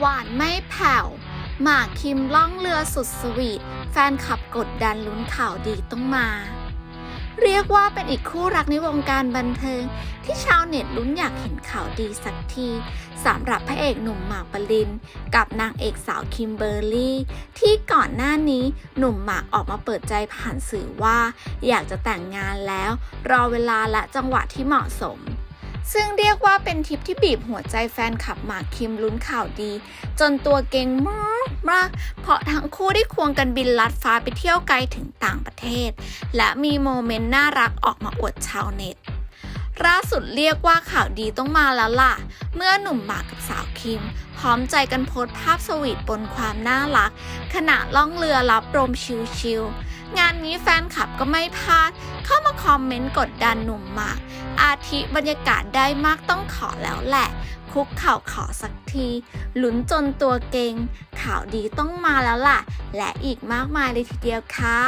หวานไม่แผ่ว หมากคิมล่องเรือสุดสวีท แฟนขับกดดันลุ้นข่าวดีต้องมา เรียกว่าเป็นอีกคู่รักในวงการบันเทิง ที่ชาวเน็ตลุ้นอยากเห็นข่าวดีสักทีสำหรับพระเอกหนุ่มหมากปริน กับนางเอกสาวคิมเบอร์รี่ ที่ก่อนหน้านี้หนุ่มหมากออกมาเปิดใจผ่านสื่อว่า อยากจะแต่งงานแล้ว รอเวลาและจังหวะที่เหมาะสม ซึ่งเรียกว่าเป็นทริปที่บีบหัวใจแฟนคลับหมากคิมลุ้นข่าวดี จนตัวเก่งมากมาก เพราะทั้งคู่ได้ควงกันบินลัดฟ้าไปเที่ยวไกลถึงต่างประเทศ และมีโมเมนต์น่ารักออกมาอวดชาวเน็ตล่าสุดเรียกว่าข่าวดีต้องมาแล้วล่ะ เมื่อหนุ่มหมากกับสาวคิม พร้อมใจกันโพสภาพสวีทบนความน่ารัก ขณะล่องเรือรับลมชิลๆงานนี้แฟนคลับก็ไม่พลาด เข้ามาคอมเมนต์กดดันหนุ่มหมาก อาทิบรรยากาศได้มากต้องขอแล้วแหละ คุกเข่าขอสักทีลุ้นจนตัวเก่งข่าวดีต้องมาแล้วล่ะ และอีกมากมายเลยทีเดียวค่ะ